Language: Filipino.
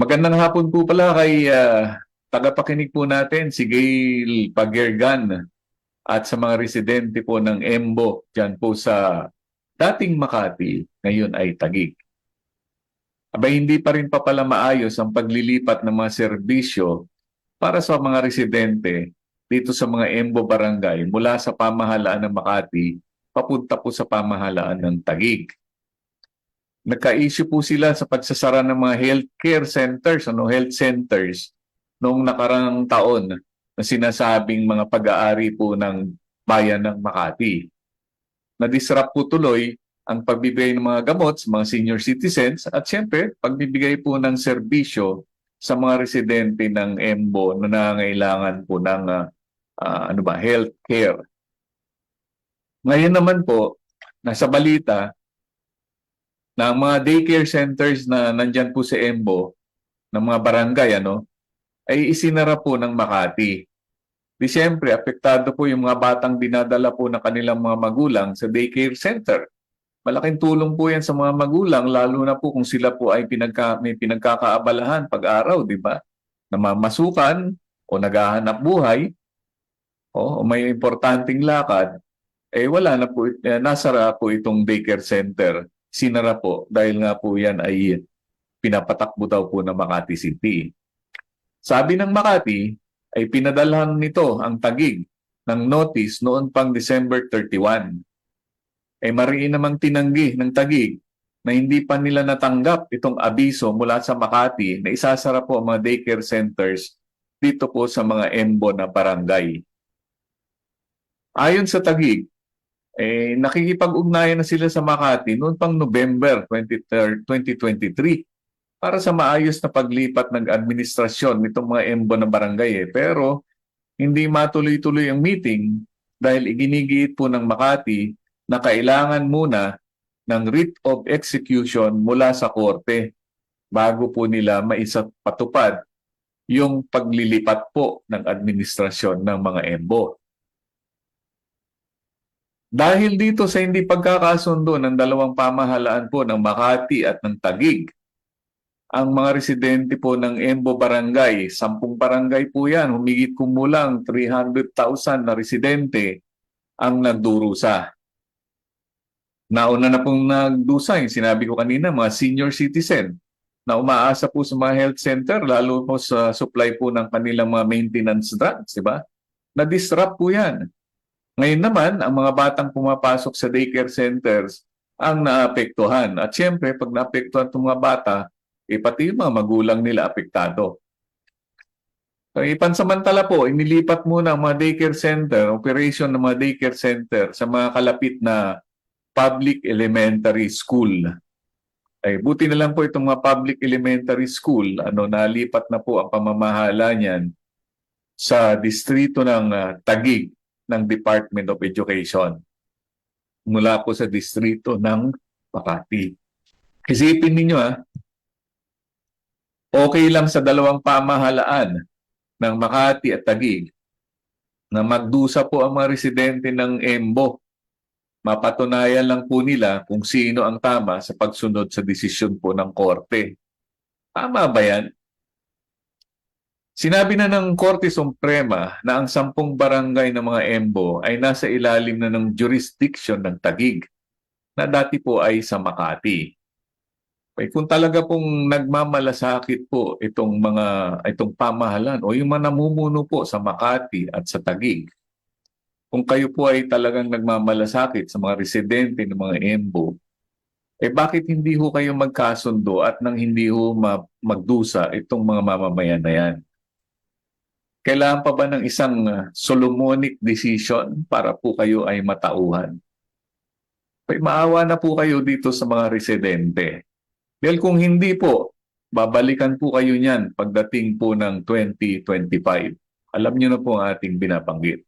Magandang hapon po pala kay ah, tagapakinig po natin si Gail Pagergan at sa mga residente po ng Embo dyan po sa dating Makati, ngayon ay Tagig. Abay hindi pa rin pa pala maayos ang paglilipat ng mga serbisyo para sa mga residente dito sa mga Embo Barangay mula sa pamahalaan ng Makati papunta po sa pamahalaan ng Tagig. Nagka-issue po sila sa pagsasara ng mga healthcare centers, ano, health centers noong nakarang taon na sinasabing mga pag-aari po ng bayan ng Makati. Na-disrupt po tuloy ang pagbibigay ng mga gamot sa mga senior citizens at siyempre pagbibigay po ng serbisyo sa mga residente ng EMBO na nangangailangan po ng ah, ano ba, health care. Ngayon naman po, nasa balita na ang mga daycare centers na nandyan po sa EMBO, ng mga barangay, ano, ay isinara po ng Makati. Di siyempre, apektado po yung mga batang dinadala po ng kanilang mga magulang sa daycare center. Malaking tulong po yan sa mga magulang, lalo na po kung sila po ay pinagka, may pinagkakaabalahan pag-araw, di ba? Namamasukan o naghahanap buhay o, o may importanteng lakad, eh wala na po, eh, nasara po itong daycare center. Sinara po dahil nga po yan ay pinapatakbo daw po ng Makati City. Sabi ng Makati, ay pinadalhan nito ang tagig ng notice noon pang December 31 ay mariin namang tinanggi ng tagig na hindi pa nila natanggap itong abiso mula sa Makati na isasara po ang mga daycare centers dito po sa mga embo na barangay. Ayon sa tagig, eh, nakikipag-ugnayan na sila sa Makati noon pang November 23, 2023 para sa maayos na paglipat ng administrasyon nitong mga embo na barangay. Eh. Pero hindi matuloy-tuloy ang meeting dahil iginigiit po ng Makati na kailangan muna ng writ of execution mula sa korte bago po nila maisapatupad yung paglilipat po ng administrasyon ng mga embo. Dahil dito sa hindi pagkakasundo ng dalawang pamahalaan po ng Makati at ng Tagig, ang mga residente po ng Embo Barangay, sampung barangay po yan, humigit kumulang 300,000 na residente ang nagdurusa. Nauna na pong nagdusa, yung sinabi ko kanina, mga senior citizen na umaasa po sa mga health center, lalo po sa supply po ng kanilang mga maintenance drugs, di ba? Na-disrupt po yan. Ngayon naman, ang mga batang pumapasok sa daycare centers ang naapektuhan. At siyempre, pag naapektuhan itong mga bata, eh pati yung mga magulang nila apektado. So, ipansamantala po, inilipat muna ang mga daycare center, operation ng mga daycare center sa mga kalapit na public elementary school. Ay, buti na lang po itong mga public elementary school, ano, nalipat na po ang pamamahala niyan sa distrito ng ah, Tagig ng Department of Education mula po sa distrito ng Makati. Isipin ninyo ah, okay lang sa dalawang pamahalaan ng Makati at Tagig na magdusa po ang mga residente ng Embo. Mapatunayan lang po nila kung sino ang tama sa pagsunod sa desisyon po ng korte. Tama ba yan? Sinabi na ng Korte Suprema na ang sampung barangay ng mga Embo ay nasa ilalim na ng jurisdiction ng Tagig na dati po ay sa Makati. Eh, kung talaga pong nagmamalasakit po itong mga itong pamahalan o yung mga namumuno po sa Makati at sa Tagig, kung kayo po ay talagang nagmamalasakit sa mga residente ng mga Embo, eh bakit hindi ho kayo magkasundo at nang hindi ho ma- magdusa itong mga mamamayan na yan? Kailangan pa ba ng isang uh, Solomonic decision para po kayo ay matauhan? Ay, maawa na po kayo dito sa mga residente. Dahil kung hindi po, babalikan po kayo niyan pagdating po ng 2025. Alam niyo na po ang ating binabanggit.